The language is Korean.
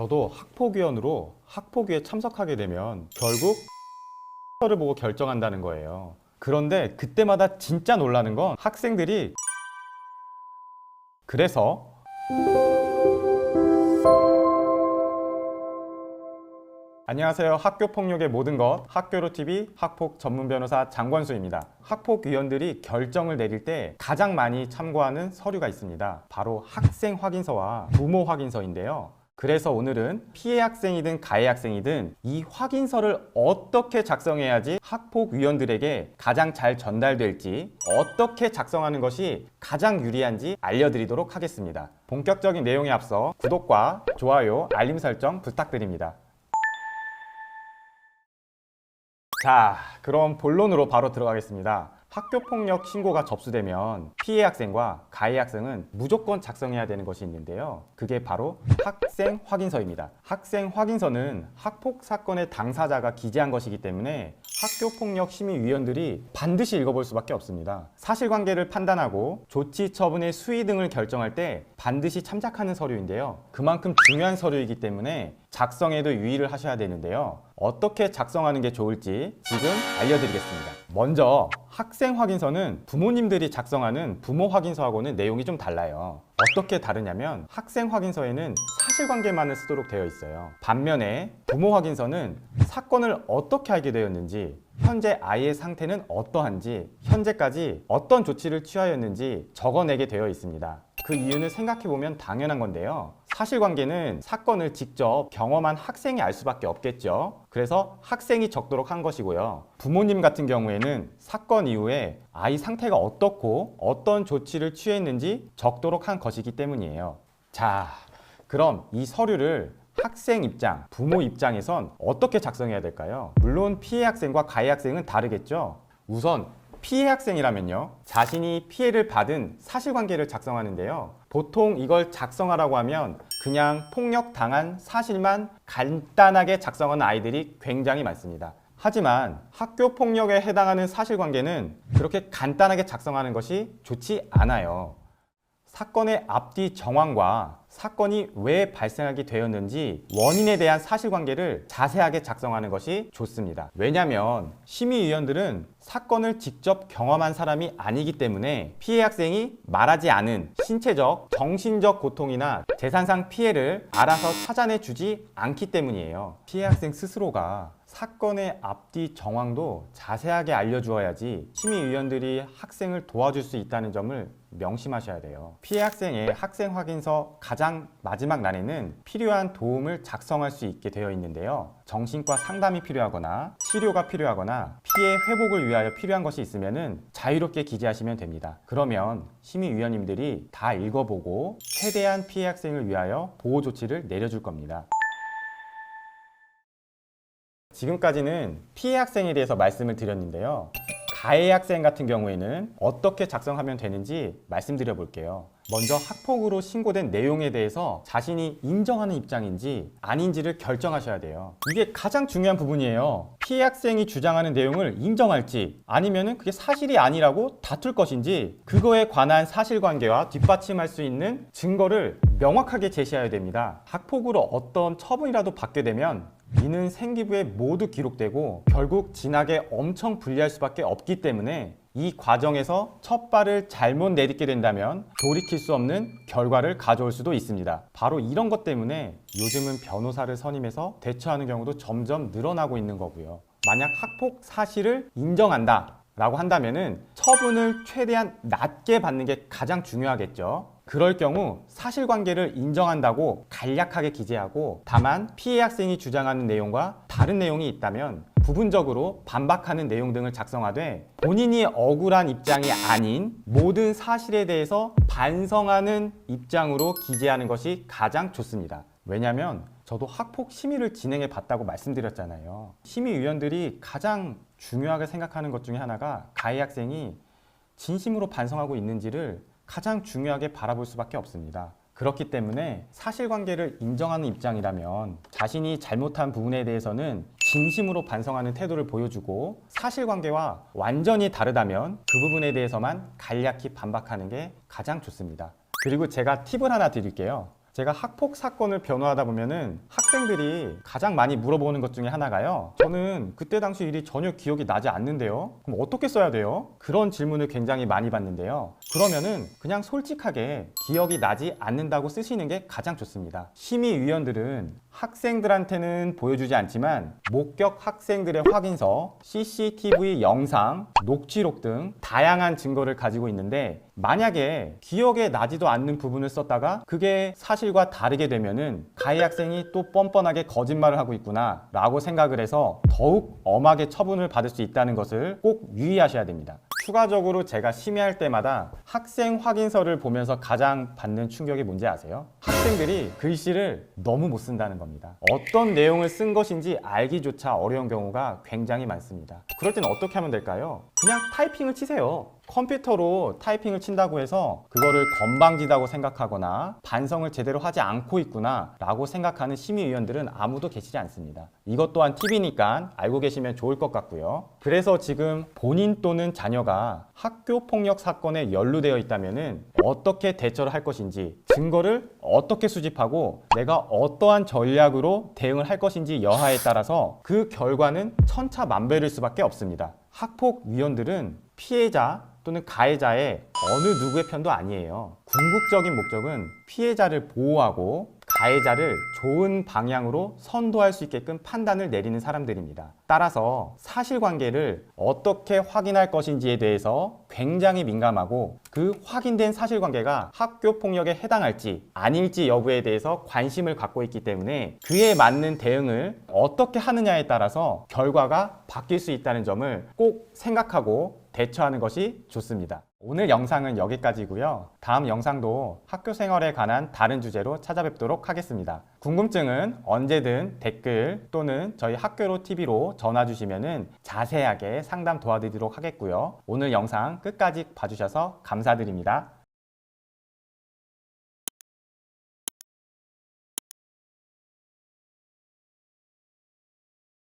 저도 학폭위원으로 학폭위에 참석하게 되면 결국 를 보고 결정한다는 거예요. 그런데 그때마다 진짜 놀라는 건 학생들이 그래서 안녕하세요. 학교 폭력의 모든 것 학교로 TV 학폭 전문 변호사 장권수입니다. 학폭 위원들이 결정을 내릴 때 가장 많이 참고하는 서류가 있습니다. 바로 학생 확인서와 부모 확인서인데요. 그래서 오늘은 피해 학생이든 가해 학생이든 이 확인서를 어떻게 작성해야지 학폭 위원들에게 가장 잘 전달될지 어떻게 작성하는 것이 가장 유리한지 알려드리도록 하겠습니다. 본격적인 내용에 앞서 구독과 좋아요, 알림 설정 부탁드립니다. 자, 그럼 본론으로 바로 들어가겠습니다. 학교 폭력 신고가 접수되면 피해 학생과 가해 학생은 무조건 작성해야 되는 것이 있는데요. 그게 바로 학생 확인서입니다. 학생 확인서는 학폭 사건의 당사자가 기재한 것이기 때문에 학교 폭력 심의위원들이 반드시 읽어볼 수밖에 없습니다. 사실관계를 판단하고 조치 처분의 수위 등을 결정할 때 반드시 참작하는 서류인데요. 그만큼 중요한 서류이기 때문에 작성에도 유의를 하셔야 되는데요. 어떻게 작성하는 게 좋을지 지금 알려드리겠습니다. 먼저 학생 확인서는 부모님들이 작성하는 부모 확인서하고는 내용이 좀 달라요. 어떻게 다르냐면 학생 확인서에는 사실관계만을 쓰도록 되어 있어요. 반면에 부모 확인서는 사건을 어떻게 알게 되었는지 현재 아이의 상태는 어떠한지 현재까지 어떤 조치를 취하였는지 적어내게 되어 있습니다. 그 이유는 생각해보면 당연한 건데요. 사실관계는 사건을 직접 경험한 학생이 알 수밖에 없겠죠. 그래서 학생이 적도록 한 것이고요. 부모님 같은 경우에는 사건 이후에 아이 상태가 어떻고 어떤 조치를 취했는지 적도록 한 것이기 때문이에요. 자, 그럼 이 서류를 학생 입장, 부모 입장에선 어떻게 작성해야 될까요? 물론 피해 학생과 가해 학생은 다르겠죠. 우선 피해 학생이라면요. 자신이 피해를 받은 사실관계를 작성하는데요. 보통 이걸 작성하라고 하면 그냥 폭력 당한 사실만 간단하게 작성하는 아이들이 굉장히 많습니다. 하지만 학교 폭력에 해당하는 사실관계는 그렇게 간단하게 작성하는 것이 좋지 않아요. 사건의 앞뒤 정황과 사건이 왜 발생하게 되었는지 원인에 대한 사실관계를 자세하게 작성하는 것이 좋습니다. 왜냐하면 심의위원들은 사건을 직접 경험한 사람이 아니기 때문에 피해 학생이 말하지 않은 신체적, 정신적 고통이나 재산상 피해를 알아서 찾아내 주지 않기 때문이에요. 피해 학생 스스로가 사건의 앞뒤 정황도 자세하게 알려주어야지 심의위원들이 학생을 도와줄 수 있다는 점을 명심하셔야 돼요. 피해 학생의 학생 확인서 가장 마지막欄에는 필요한 도움을 작성할 수 있게 되어 있는데요. 정신과 상담이 필요하거나 치료가 필요하거나 피해 회복을 위하여 필요한 것이 있으면 자유롭게 기재하시면 됩니다. 그러면 심의위원님들이 다 읽어보고 최대한 피해 학생을 위하여 보호 조치를 내려줄 겁니다. 지금까지는 피해 학생에 대해서 말씀을 드렸는데요. 가해 학생 같은 경우에는 어떻게 작성하면 되는지 말씀드려 볼게요. 먼저 학폭으로 신고된 내용에 대해서 자신이 인정하는 입장인지 아닌지를 결정하셔야 돼요. 이게 가장 중요한 부분이에요. 피해 학생이 주장하는 내용을 인정할지 아니면은 그게 사실이 아니라고 다툴 것인지 그거에 관한 사실관계와 뒷받침할 수 있는 증거를 명확하게 제시해야 됩니다. 학폭으로 어떤 처분이라도 받게 되면 이는 생기부에 모두 기록되고 결국 진학에 엄청 불리할 수밖에 없기 때문에 이 과정에서 첫 발을 잘못 내딛게 된다면 돌이킬 수 없는 결과를 가져올 수도 있습니다. 바로 이런 것 때문에 요즘은 변호사를 선임해서 대처하는 경우도 점점 늘어나고 있는 거고요. 만약 학폭 사실을 인정한다. 라고 한다면 은 처분을 최대한 낮게 받는 게 가장 중요하겠죠. 그럴 경우 사실관계를 인정한다고 간략하게 기재하고 다만 피해 학생이 주장하는 내용과 다른 내용이 있다면 부분적으로 반박하는 내용 등을 작성하되 본인이 억울한 입장이 아닌 모든 사실에 대해서 반성하는 입장으로 기재하는 것이 가장 좋습니다. 왜냐하면 저도 학폭 심의를 진행해 봤다고 말씀드렸잖아요. 심의위원들이 가장 중요하게 생각하는 것 중에 하나가 가해 학생이 진심으로 반성하고 있는지를 가장 중요하게 바라볼 수밖에 없습니다. 그렇기 때문에 사실관계를 인정하는 입장이라면 자신이 잘못한 부분에 대해서는 진심으로 반성하는 태도를 보여주고 사실관계와 완전히 다르다면 그 부분에 대해서만 간략히 반박하는 게 가장 좋습니다. 그리고 제가 팁을 하나 드릴게요. 제가 학폭 사건을 변호하다 보면은 학생들이 가장 많이 물어보는 것 중에 하나가요. 저는 그때 당시 일이 전혀 기억이 나지 않는데요. 그럼 어떻게 써야 돼요? 그런 질문을 굉장히 많이 받는데요. 그러면은 그냥 솔직하게 기억이 나지 않는다고 쓰시는 게 가장 좋습니다. 심의위원들은 학생들한테는 보여주지 않지만 목격 학생들의 확인서, CCTV 영상, 녹취록 등 다양한 증거를 가지고 있는데 만약에 기억에 나지도 않는 부분을 썼다가 그게 사실과 다르게 되면은 가해 학생이 또 뻔뻔하게 거짓말을 하고 있구나 라고 생각을 해서 더욱 엄하게 처분을 받을 수 있다는 것을 꼭 유의하셔야 됩니다. 추가적으로 제가 심의할 때마다 학생 확인서를 보면서 가장 받는 충격이 뭔지 아세요? 학생들이 글씨를 너무 못 쓴다는 겁니다. 어떤 내용을 쓴 것인지 알기조차 어려운 경우가 굉장히 많습니다. 그럴 때는 어떻게 하면 될까요? 그냥 타이핑을 치세요. 컴퓨터로 타이핑을 친다고 해서 그거를 건방지다고 생각하거나 반성을 제대로 하지 않고 있구나 라고 생각하는 심의위원들은 아무도 계시지 않습니다. 이것 또한 팁이니까 알고 계시면 좋을 것 같고요. 그래서 지금 본인 또는 자녀가 학교 폭력 사건에 연루되어 있다면 어떻게 대처를 할 것인지 증거를 어떻게 수집하고 내가 어떠한 전략으로 대응을 할 것인지 여하에 따라서 그 결과는 천차만별일 수밖에 없습니다. 학폭 위원들은 피해자 또는 가해자의 어느 누구의 편도 아니에요. 궁극적인 목적은 피해자를 보호하고 가해자를 좋은 방향으로 선도할 수 있게끔 판단을 내리는 사람들입니다. 따라서 사실관계를 어떻게 확인할 것인지에 대해서 굉장히 민감하고 그 확인된 사실관계가 학교 폭력에 해당할지 아닐지 여부에 대해서 관심을 갖고 있기 때문에 그에 맞는 대응을 어떻게 하느냐에 따라서 결과가 바뀔 수 있다는 점을 꼭 생각하고 대처하는 것이 좋습니다. 오늘 영상은 여기까지고요. 다음 영상도 학교 생활에 관한 다른 주제로 찾아뵙도록 하겠습니다. 궁금증은 언제든 댓글 또는 저희 학교로 TV로 전화 주시면 자세하게 상담 도와드리도록 하겠고요. 오늘 영상 끝까지 봐주셔서 감사드립니다.